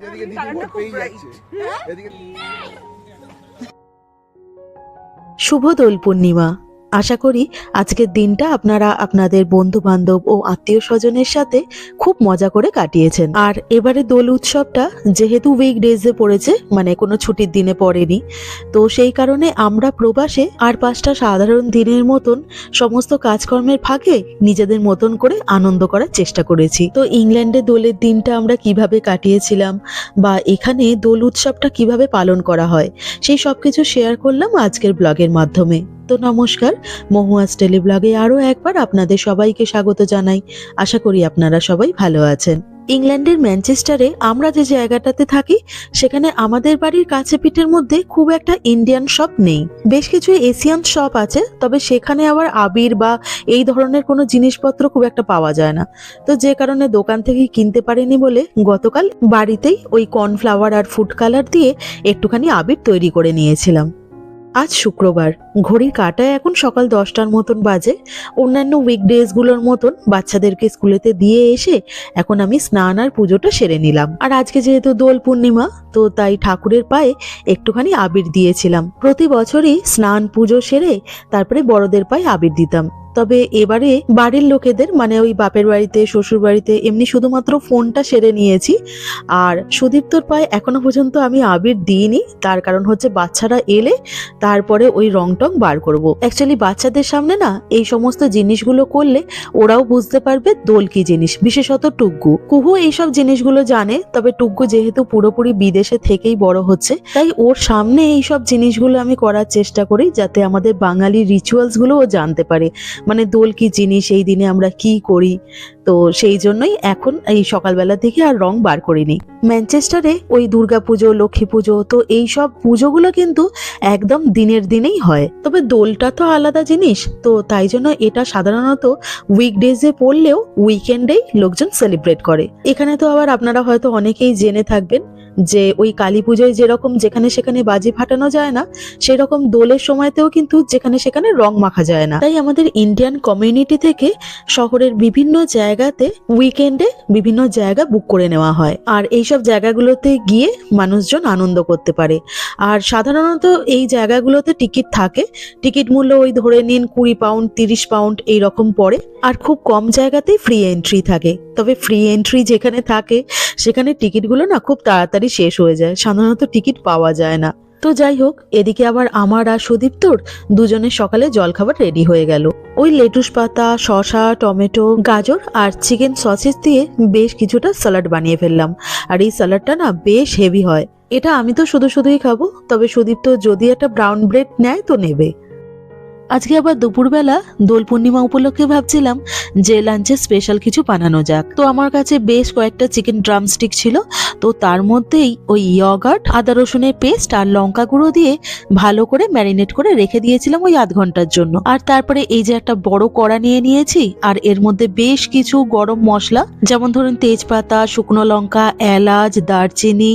এদিকে দিদি ভোট পেয়ে যাচ্ছে। এদিকে শুভ দোল পূর্ণিমা আশা করি আজকের দিনটা আপনারা আপনাদের বন্ধু বান্ধব ও আত্মীয় স্বজনের সাথে খুব মজা করে কাটিয়েছেন। আর এবারে দোল উৎসবটা যেহেতু উইকডেজে পড়েছে মানে কোনো ছুটির দিনে পড়েনি, তো সেই কারণে আমরা প্রবাসে আর পাঁচটা সাধারণ দিনের মতন সমস্ত কাজকর্মের ফাঁকে নিজেদের মতন করে আনন্দ করার চেষ্টা করেছি। তো ইংল্যান্ডে দোলের দিনটা আমরা কীভাবে কাটিয়েছিলাম বা এখানে দোল উৎসবটা কীভাবে পালন করা হয়, সেই সব কিছু শেয়ার করলাম আজকের ব্লগের মাধ্যমে। তো নমস্কার মহুয়াজ টেলিব্লগে আরও একবার আপনাদের সবাইকে স্বাগত জানাই। আশা করি আপনারা সবাই ভালো আছেন। ইংল্যান্ডের ম্যানচেস্টারে আমরা যে জায়গাটাতে থাকি, সেখানে আমাদের বাড়ির কাছে পিঠের মধ্যে খুব একটা ইন্ডিয়ান শপ নেই। বেশ কিছু এশিয়ান শপ আছে, তবে সেখানে আবার আবির বা এই ধরনের কোনো জিনিসপত্র খুব একটা পাওয়া যায় না। তো যে কারণে দোকান থেকে কিনতে পারিনি বলে গতকাল বাড়িতেই ওই কর্নফ্লাওয়ার আর ফুড কালার দিয়ে একটুখানি আবির তৈরি করে নিয়েছিলাম। আজ শুক্রবার। ঘড়ির কাটায় এখন সকাল দশটার মতন বাজে। অন্যান্য উইকডেজগুলোর মতন বাচ্চাদেরকে স্কুলেতে দিয়ে এসে এখন আমি স্নান আর পুজোটা সেরে নিলাম। আর আজকে যেহেতু দোল পূর্ণিমা, তো তাই ঠাকুরের পায়ে একটুখানি আবির দিয়েছিলাম। প্রতি বছরই স্নান, পুজো সেরে তারপরে বড়দের পায়ে আবির দিতাম। তবে এবারে বাড়ির লোকেদের মানে ওই বাপের বাড়িতে, শ্বশুর বাড়িতে, এমনি শুধুমাত্র ফোনটা সেরে নিয়েছি। আর সুদীপ্তর পায়ে এখনও পর্যন্ত আমি আবির দিইনি। তার কারণ হচ্ছে বাচ্চারা এলে তারপরে ওই রং টং বার করব। অ্যাকচুয়ালি বাচ্চাদের সামনে না, এই সমস্ত জিনিসগুলো করলে ওরাও বুঝতে পারবে দোল কি জিনিস, বিশেষত টুগ্গু কুহু এইসব জিনিসগুলো জানে, তবে টুগ্গু যেহেতু পুরোপুরি বিদেশে থেকেই বড় হচ্ছে, তাই ওর সামনে এইসব জিনিসগুলো আমি করার চেষ্টা করি যাতে আমাদের বাঙালি রিচুয়ালসগুলো ও জানতে পারে মানে দোল কি জিনিস, এই দিনে আমরা কি করি। তো সেই জন্যই এখন এই সকালবেলা থেকে আর রং বার করিনি। ম্যানচেস্টারে ওই দুর্গা পুজো লক্ষ্মী পুজো তো এই সব পুজোগুলো কিন্তু একদম দিনের দিনেই হয়। তবে দোলটা তো আলাদা জিনিস। তো তাই জন্য এটা সাধারণত উইকডেজে পড়লেও উইকেন্ডেই লোকজন সেলিব্রেট করে। এখানে তো আবার আপনারা হয়তো অনেকেই জেনে থাকবেন যে ওই কালী পুজোয় যেরকম যেখানে সেখানে বাজি ফাটানো যায় না, সেরকম দোলের সময়তেও কিন্তু যেখানে সেখানে রং মাখা যায় না। তাই আমাদের ইন্ডিয়ান কমিউনিটি থেকে শহরের বিভিন্ন জায়গাতে উইকেন্ডে বিভিন্ন জায়গা বুক করে নেওয়া হয়। আর এইসব জায়গাগুলোতে গিয়ে মানুষজন আনন্দ করতে পারে। আর সাধারণত এই জায়গাগুলোতে টিকিট থাকে টিকিট মূল্য ওই ধরে নিন কুড়ি পাউন্ড তিরিশ পাউন্ড এই রকম পড়ে। আর খুব কম জায়গাতেই ফ্রি এন্ট্রি থাকে। তবে ফ্রি এন্ট্রি যেখানে থাকে, সেখানে টিকিটগুলো না খুব তাড়াতাড়ি শেষ হয়ে যায়। সাধারণত টিকিট পাওয়া যায় না। তো যাই হোক, এদিকে আবার আমার আর সুদীপ্তর দুজনের সকালে জলখাবার রেডি হয়ে গেল। ওই লেটুস পাতা, শসা, টমেটো, গাজর আর চিকেন সসেস দিয়ে বেশ কিছুটা স্যালাড বানিয়ে ফেললাম। আর এই স্যালাডটা না বেশ হেভি হয়। এটা আমি তো শুধু শুধুই খাব, তবে সুদীপ্ত যদি একটা ব্রাউন ব্রেড নেয় তো নেবে। আজকে আবার দুপুরবেলা দোল পূর্ণিমা উপলক্ষে ভাবছিলাম যে লাঞ্চে স্পেশাল কিছু বানানো যাক। তো আমার কাছে বেশ কয়েকটা চিকেন ড্রামস্টিক ছিল। তো তার মধ্যেই ওই ইয়গার্ট আদা রসুনের পেস্ট আর লঙ্কা গুঁড়ো দিয়ে ভালো করে ম্যারিনেট করে রেখে দিয়েছিলাম ওই আধ ঘণ্টার জন্য। আর তারপরে এই যে একটা বড় কড়া নিয়ে নিয়েছি, আর এর মধ্যে বেশ কিছু গরম মশলা, যেমন ধরুন তেজপাতা, শুকনো লঙ্কা, এলাচ, দারচিনি,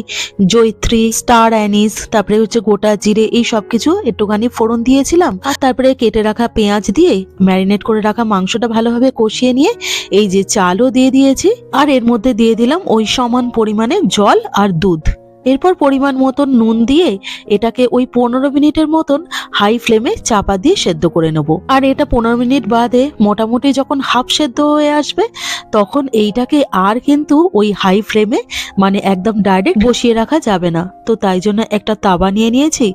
জৈত্রী স্টার অ্যানিস তারপরে হচ্ছে গোটা জিরে, এই সব কিছু একটুখানি ফোড়ন দিয়েছিলাম। আর তারপরে কেটে রাখা পেঁয়াজ দিয়ে ম্যারিনেট করে রাখা মাংসটা ভালোভাবে কষিয়ে নিয়ে এই যে চালও দিয়ে দিয়েছি, আর এর মধ্যে দিয়ে দিলাম ওই সমান পরিমাণে জল আর দুধ। এরপর পরিমাণ মতন নুন দিয়ে এটাকে ওই পনেরো মিনিটের মতন হাই ফ্লেমে চাপা দিয়ে সেদ্ধ করে নেব। আর এটা পনেরো মিনিট বাদে মোটামুটি যখন হাফ সেদ্ধ হয়ে আসবে, তখন এইটাকে আর কিন্তু ওই হাই ফ্লেমে মানে একদম ডাইরেক্ট বসিয়ে রাখা যাবে না। তো তাই জন্য একটা তাবা নিয়ে নিয়েছি,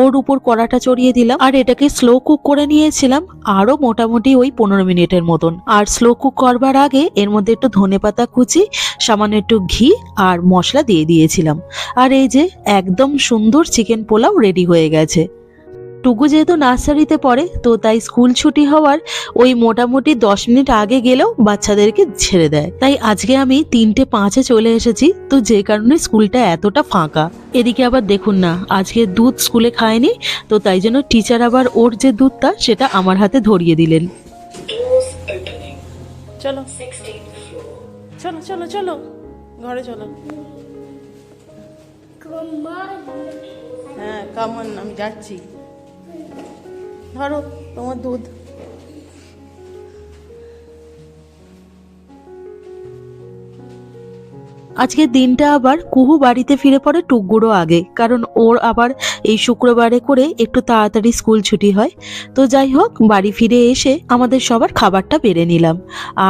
ওর উপর কড়াটা চড়িয়ে দিলাম। আর এটাকে স্লো কুক করে নিয়েছিলাম আরও মোটামুটি ওই পনেরো মিনিটের মতন। আর স্লো কুক করবার আগে এর মধ্যে একটু ধনেপাতা কুচি, সামান্য একটু ঘি আর মশলা দিয়ে দিয়েছিলাম। আর এই যে একদম সুন্দর চিকেন পোলাও রেডি হয়ে গেছে। টুকু যেহেতু নার্সারিতে পড়ে তো তাই স্কুল ছুটি হওয়ার ওই মোটামুটি দশ মিনিট আগে গেলেও বাচ্চাদেরকে ছেড়ে দেয়। তাই আজকে আমি তিনটে পাঁচে চলে এসেছি তো যে কারণে স্কুলটা এতটা ফাঁকা। এদিকে আবার দেখুন না আজকে দুধ স্কুলে খায়নি তো তাই জন্য টিচার আবার ওর যে দুধটা সেটা আমার হাতে ধরিয়ে দিলেন। চলো। চলো চলো চলো। ঘরে চলো। হ্যাঁ কামন আমি যাচ্ছি। ধরো তোমার দুধ। আজকের দিনটা আবার কুহু বাড়িতে ফিরে পড়ে টুকগুড়ো আগে, কারণ ওর আবার এই শুক্রবারে করে একটু তাড়াতাড়ি স্কুল ছুটি হয়। তো যাই হোক, বাড়ি ফিরে এসে আমাদের সবার খাবারটা বেড়ে নিলাম।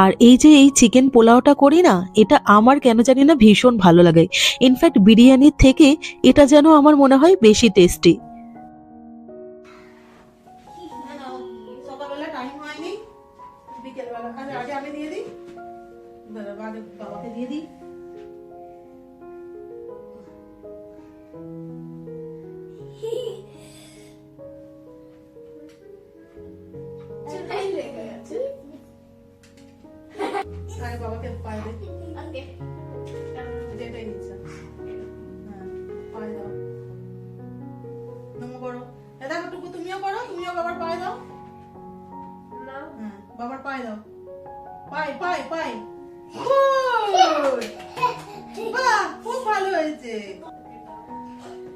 আর এই যে এই চিকেন পোলাওটা করি না, এটা আমার কেন জানি না ভীষণ ভালো লাগে। ইনফ্যাক্ট বিরিয়ানির থেকে এটা যেন আমার মনে হয় বেশি টেস্টি নমো করো। দেখো টুকু তুমিও করো তুমিও বাবার পায়ে দাও। হ্যাঁ বাবার পায়ে দাও। পাই পাই পাই! বাহ খুব ভালো হয়েছে।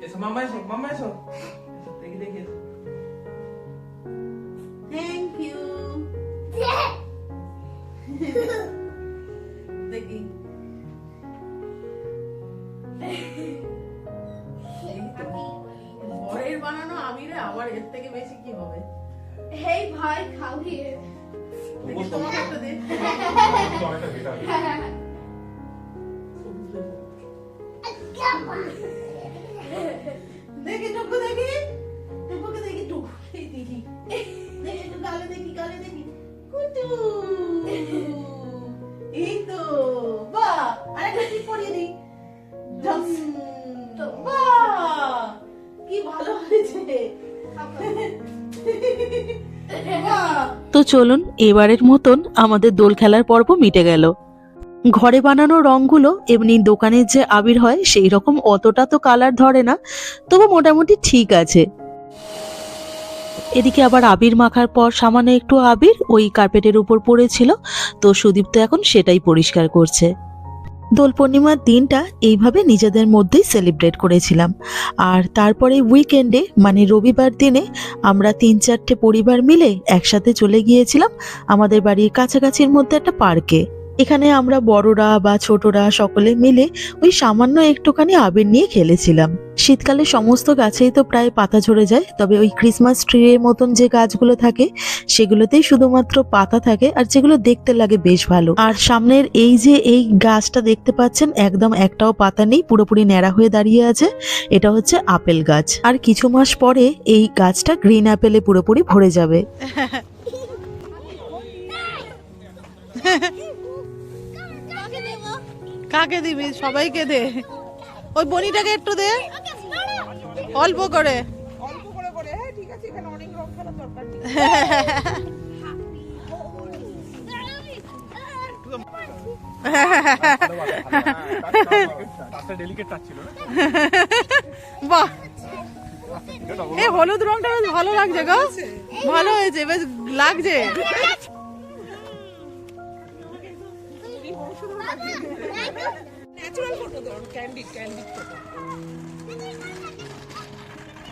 এসো মামা এসো মামা এসো। এসো, দেখি দেখি এসো। হবে। হেই ভাই দেখি তোমাকে একটা দেখি টুকু দেখি। টুকুকে দেখি টুকু দেখি। দেখি একটু গালে দেখি গালে দেখি। কুটু। এই তো বাহ আরেকটা টিপ পরিয়ে দিই। বাহ কি ভালো হয়েছে। তো চলুন, এবারের মতন আমাদের দোল খেলার পর্ব মিটে গেল। ঘরে বানানো রংগুলো এমনি দোকানের যে আবির হয়, সেই রকম অতটা তো কালার ধরে না, তবু মোটামুটি ঠিক আছে। এদিকে আবার আবির মাখার পর সামান্য একটু আবির ওই কার্পেটের উপর পড়েছিল, তো সুদীপ তো এখন সেটাই পরিষ্কার করছে। দোল পূর্ণিমার দিনটা এইভাবে নিজেদের মধ্যেই সেলিব্রেট করেছিলাম। আর তারপরে উইকেন্ডে মানে রবিবার দিনে, আমরা তিন চারটে পরিবার মিলে একসাথে চলে গিয়েছিলাম আমাদের বাড়ির কাছাকাছির মধ্যে একটা পার্কে এখানে আমরা বড়রা বা ছোটরা সকলে মিলে ওই সামান্য একটুখানি আবির নিয়ে খেলেছিলাম শীতকালে সমস্ত গাছেই তো প্রায় পাতা ঝরে যায় তবে ওই ক্রিসমাস ট্রি এর মতন যে গাছগুলো থাকে সেগুলোতেই শুধুমাত্র পাতা থাকে আর যেগুলো দেখতে লাগে বেশ ভালো আর সামনের এই যে এই গাছটা দেখতে পাচ্ছেন একদম একটাও পাতা নেই পুরোপুরি ন্যাড়া হয়ে দাঁড়িয়ে আছে এটা হচ্ছে আপেল গাছ আর কিছু মাস পরে এই গাছটা গ্রিন আপেলে পুরোপুরি ভরে যাবে কাকে দিবি? সবাইকে দে। ওই বনিটাকে একটু দে। অল্প করে। এ হলুদ রংটা ভালো লাগছে গো। ভালো হয়েছে, বেশ লাগছে।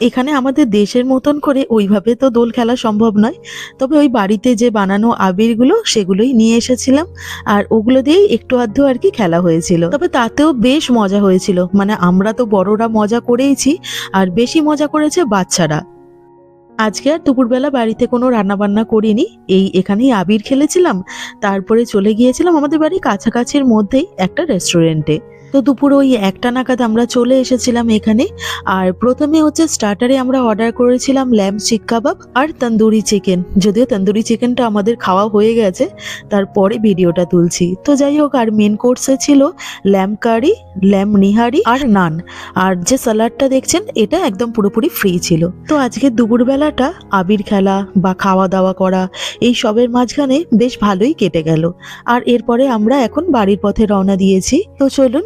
এখানে আমাদের দেশের মতন করে ওইভাবে তো দোল খেলা সম্ভব নয়, তবে ওই বাড়িতে যে বানানো আবিরগুলো সেগুলোই নিয়ে এসেছিলাম, আর ওগুলো দিয়েই একটু আধটু আর কি খেলা হয়েছিল। তবে তাতেও বেশ মজা হয়েছিল মানে আমরা তো বড়রা মজা করেইছি, আর বেশি মজা করেছে বাচ্চারা। আজকে আর দুপুরবেলা বাড়িতে কোনো রান্নাবান্না করিনি। এই এখানেই আবির খেলেছিলাম। তারপরে চলে গিয়েছিলাম আমাদের বাড়ি কাছাকাছির মধ্যেই একটা রেস্টুরেন্টে তো দুপুর ওই একটা নাগাদ আমরা চলে এসেছিলাম এখানে। আর প্রথমে হচ্ছে স্টার্টারে আমরা অর্ডার করেছিলাম ল্যাম্প চিক কাবাব আর তন্দুরি চিকেন যদিও তন্দুরি চিকেনটা আমাদের খাওয়া হয়ে গেছে, তারপরে ভিডিওটা তুলছি। তো যাই হোক, আর মেন কোর্সে ছিল ল্যাম্প কারি ল্যাম্প নিহারি আর নান আর যে স্যালাডটা দেখছেন, এটা একদম পুরোপুরি ফ্রি ছিল। তো আজকে দুপুরবেলাটা আবির খেলা বা খাওয়া দাওয়া করা, এই সবের মাঝখানে বেশ ভালোই কেটে গেল। আর এরপরে আমরা এখন বাড়ির পথে রওনা দিয়েছি। তো চলুন